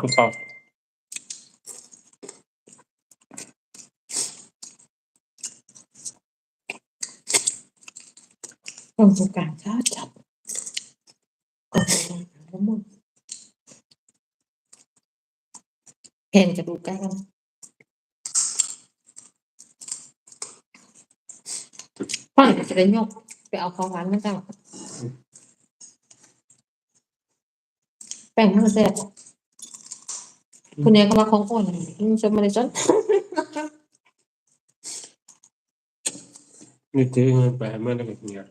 แบบคือเก่าคนสงการช้าจัดโอ้โหทั้งหมดเห็นจะดูใกล้กันพ่อจะได้ยกไปเอาของหวานมาจ้าแป้งมันแซ่บ คุณยายก็มาของอ่อนอืมชมมาเลยจ้ะนี่ถือเงินไปให้มันได้แบบนี้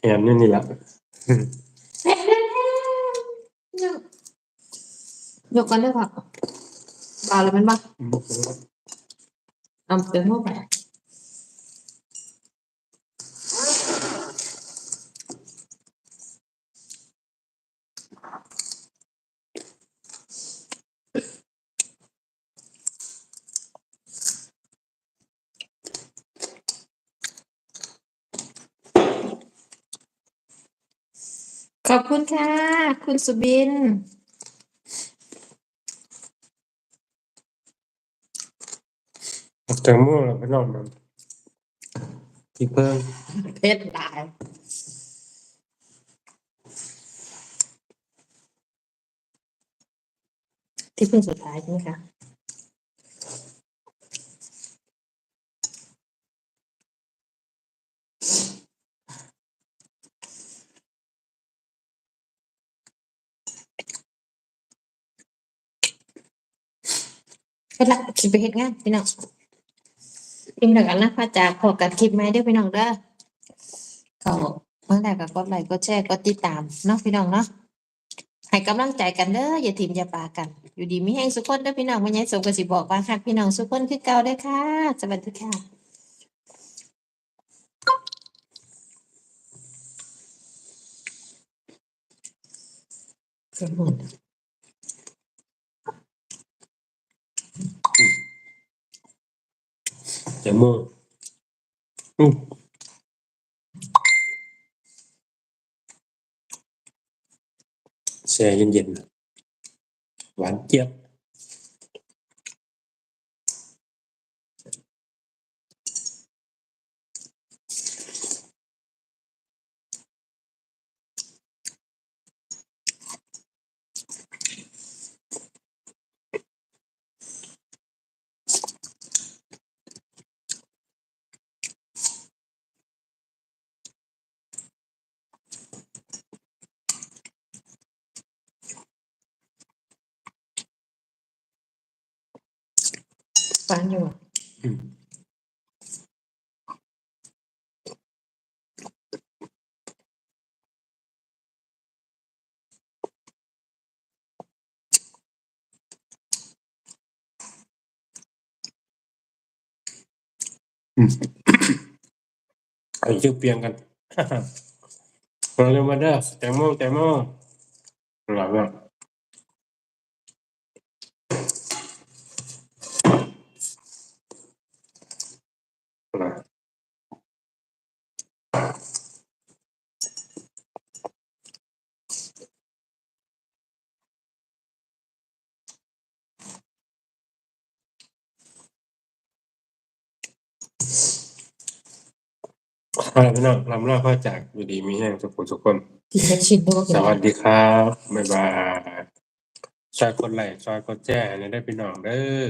แอนนี่นี่แหละยกกันเลยค่ะบาแล้วมันบ้าเอาเติมเข้าไป ขอบคุณค่ะ คุณสุบิน แตงโมเราไปนอนมันที่เพิ่มเพชรหลาย ที่พึ่งสุดท้ายใช่ไหมคะ เฮ็ดละสิไปเฮ็ดงานพี่น้องพิมพ์แล้วกันนะพระจากพอกันคลิปใหมเด้อพี่น้องเด้อเขาเมื่อไหร่ก็กดไลค์กดแชร์กดติดตามเนาะพี่น้องเนาะให้กำลังใจกันเด้ออย่าถิ่มอย่าปากัน อยู่ดีมีแห้งสุขคนเด้อพี่น้องวันนี้สมก็สิบอกว่าค่ะพี่น้องสุขคนคือเก่าเด้ค่ะ สวัสดีค่ะเสียงหมดแตงโมอืมแช่เย็นๆหวานเจี๊ยบฟังอยู่อืมอืมไอ้ชื่อเปลียงกันมาเร็ว มาเด้อแต งโมแตงโมอร่อยมากอร่อย เอาล่ะพี่น้องลำลาพ่อจากอยู่ดีมีแห้งทุกคนทุกคนกินแค่ชิ้นเดียวก็สกินวัได้สดีครับบ๊ายบายช่วยกดไลค์ช่วยกดแชร์ให้ได้พี่น้องเด้อ